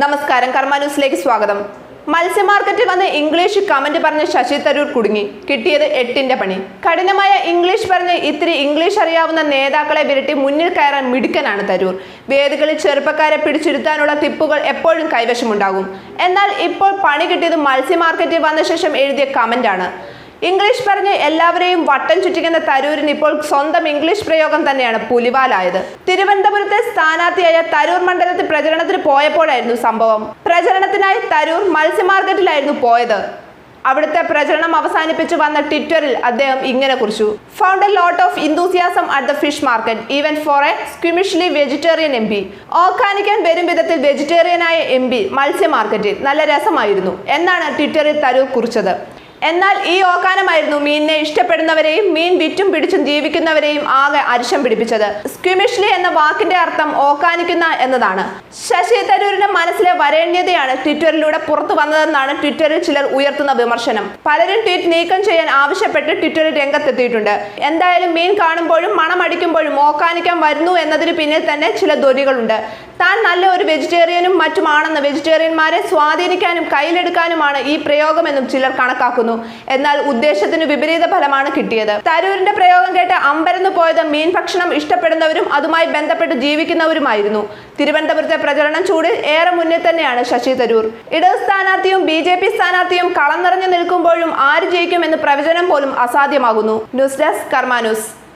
നമസ്കാരം കർമ്മ ന്യൂസിലേക്ക് സ്വാഗതം. മത്സ്യ മാർക്കറ്റിൽ വന്ന് ഇംഗ്ലീഷ് കമന്റ് പറഞ്ഞ ശശി തരൂർ കുടുങ്ങി. കിട്ടിയത് എട്ടിന്റെ പണി. കഠിനമായ ഇംഗ്ലീഷ് പറഞ്ഞ് ഇത്തിരി ഇംഗ്ലീഷ് അറിയാവുന്ന നേതാക്കളെ വിരട്ടി മുന്നിൽ കയറാൻ മിടുക്കനാണ് തരൂർ. വേദികളിൽ ചെറുപ്പക്കാരെ പിടിച്ചിരുത്താനുള്ള ടിപ്പുകൾ എപ്പോഴും കൈവശമുണ്ടാകും. എന്നാൽ ഇപ്പോൾ പണി കിട്ടിയത് മത്സ്യ മാർക്കറ്റിൽ വന്ന ശേഷം എഴുതിയ കമന്റാണ്. ഇംഗ്ലീഷ് പറഞ്ഞ് എല്ലാവരെയും വട്ടം ചുറ്റിക്കുന്ന തരൂരിന് ഇപ്പോൾ സ്വന്തം ഇംഗ്ലീഷ് പ്രയോഗം തന്നെയാണ് പുലിവാലായത്. തിരുവനന്തപുരത്തെ സ്ഥാനാർത്ഥിയായ തരൂർ മണ്ഡലത്തിൽ പ്രചരണത്തിന് പോയപ്പോഴായിരുന്നു സംഭവം. പ്രചരണത്തിനായി തരൂർ മത്സ്യമാർക്കറ്റിലായിരുന്നു പോയത്. അവിടുത്തെ പ്രചരണം അവസാനിപ്പിച്ച് വന്ന ട്വിറ്ററിൽ അദ്ദേഹം ഇങ്ങനെ കുറിച്ചു. Found a lot of enthusiasm at the fish market even for a squeamishly vegetarian M P ഓർഗാനിക്കാൻ വരും വിധത്തിൽ വെജിറ്റേറിയനായ എം പി മത്സ്യ മാർക്കറ്റിൽ നല്ല രസമായിരുന്നു എന്നാണ് ട്വിറ്ററിൽ തരൂർ കുറിച്ചത്. എന്നാൽ ഈ ഓക്കാനമായിരുന്നു മീനിനെ ഇഷ്ടപ്പെടുന്നവരെയും മീൻ വിറ്റും പിടിച്ചും ജീവിക്കുന്നവരെയും ആകെ അരിശം പിടിപ്പിച്ചത്. സ്ക്വിമിഷ്ലി എന്ന വാക്കിന്റെ അർത്ഥം ഓക്കാനിക്കുന്ന എന്നതാണ്. ശശി തരൂരിന്റെ മനസ്സിലെ വരേണ്യതയാണ് ട്വിറ്ററിലൂടെ പുറത്തു വന്നതെന്നാണ് ട്വിറ്ററിൽ ചിലർ ഉയർത്തുന്ന വിമർശനം. പലരും ട്വീറ്റ് നീക്കം ചെയ്യാൻ ആവശ്യപ്പെട്ട് ട്വിറ്ററിൽ രംഗത്തെത്തിയിട്ടുണ്ട്. എന്തായാലും മീൻ കാണുമ്പോഴും മണമടിക്കുമ്പോഴും ഓക്കാനിക്കാൻ വരുന്നു എന്നതിന് പിന്നിൽ തന്നെ ചില ധ്വനികളുണ്ട്. താൻ നല്ല ഒരു വെജിറ്റേറിയനും മറ്റുമാണെന്ന് വെജിറ്റേറിയന്മാരെ സ്വാധീനിക്കാനും കയ്യിലെടുക്കാനുമാണ് ഈ പ്രയോഗമെന്നും ചിലർ കണക്കാക്കുന്നു. എന്നാൽ ഉദ്ദേശത്തിന് വിപരീത ഫലമാണ് കിട്ടിയത്. തരൂരിന്റെ പ്രയോഗം കേട്ട് അമ്പരന്ന് പോയത് മീൻ ഭക്ഷണം ഇഷ്ടപ്പെടുന്നവരും അതുമായി ബന്ധപ്പെട്ട് ജീവിക്കുന്നവരുമായിരുന്നു. തിരുവനന്തപുരത്തെ പ്രചരണം ചൂടിൽ ഏറെ മുന്നിൽ തന്നെയാണ് ശശി തരൂർ. ഇടത് സ്ഥാനാർത്ഥിയും ബി ജെ പി സ്ഥാനാർത്ഥിയും കളം നിറഞ്ഞു നിൽക്കുമ്പോഴും ആര് ജയിക്കുമെന്ന് പ്രവചനം പോലും അസാധ്യമാകുന്നു. News desk കർമാനൂസ്